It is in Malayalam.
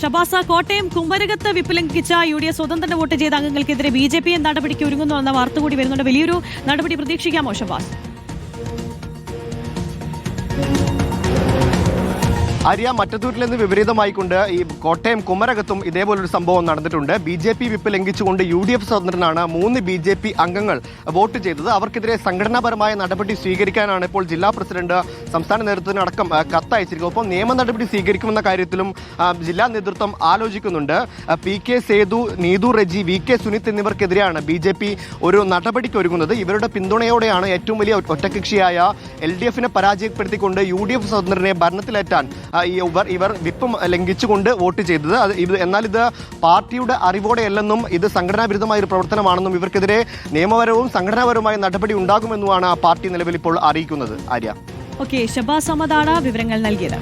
ഷബാസ കോട്ടയം കുമരകത്ത് ലംഘിച്ച യു ഡി എഫ് സ്വതന്ത്ര വോട്ട് ചെയ്ത അംഗങ്ങൾക്കെതിരെ ബി ജെ പി നടപടിക്ക് ഒരുങ്ങുന്നു എന്ന വാർത്ത കൂടി വരുന്നുണ്ട്. വലിയൊരു നടപടി പ്രതീക്ഷിക്കാമോ ഷബാസ്? ആര്യ മറ്റത്തൂരിൽ നിന്ന് വിപരീതമായിക്കൊണ്ട് ഈ കോട്ടയം കുമരകത്തും ഇതേപോലൊരു സംഭവം നടന്നിട്ടുണ്ട്. ബി ജെ പി വിപ്പ് ലംഘിച്ചുകൊണ്ട് യു ഡി എഫ് സ്വതന്ത്രനാണ് മൂന്ന് ബി ജെ പി അംഗങ്ങൾ വോട്ട് ചെയ്തത്. അവർക്കെതിരെ സംഘടനാപരമായ നടപടി സ്വീകരിക്കാനാണ് ഇപ്പോൾ ജില്ലാ പ്രസിഡന്റ് സംസ്ഥാന നേതൃത്വത്തിനടക്കം കത്തയച്ചിരിക്കുന്നത്. ഒപ്പം നിയമ നടപടി സ്വീകരിക്കുമെന്ന കാര്യത്തിലും ജില്ലാ നേതൃത്വം ആലോചിക്കുന്നുണ്ട്. P K Sethu Neethu Reji V K Sunith എന്നിവർക്കെതിരെയാണ് B J P ഒരു നടപടിക്ക് ഒരുങ്ങുന്നത്. ഇവരുടെ പിന്തുണയോടെയാണ് ഏറ്റവും വലിയ ഒറ്റകക്ഷിയായ എൽ ഡി എഫിനെ പരാജയപ്പെടുത്തിക്കൊണ്ട് യു ഡി എഫ് സ്വതന്ത്രനെ ഭരണത്തിലേറ്റാൻ ഇവർ ഇവർ വിപ്പ് ലംഘിച്ചുകൊണ്ട് വോട്ട് ചെയ്തത്. അത് ഇത് എന്നാൽ ഇത് പാർട്ടിയുടെ അറിവോടെയല്ലെന്നും ഇത് സംഘടനാ വിരുദ്ധമായ ഒരു പ്രവർത്തനമാണെന്നും ഇവർക്കെതിരെ നിയമപരവും സംഘടനാപരവുമായ നടപടി ഉണ്ടാകുമെന്നുമാണ് പാർട്ടി നിലവിൽ ഇപ്പോൾ അറിയിക്കുന്നത്. ആര്യ. ഓക്കെ ഷബാസ് അഹമ്മദാണ് വിവരങ്ങൾ നൽകിയത്.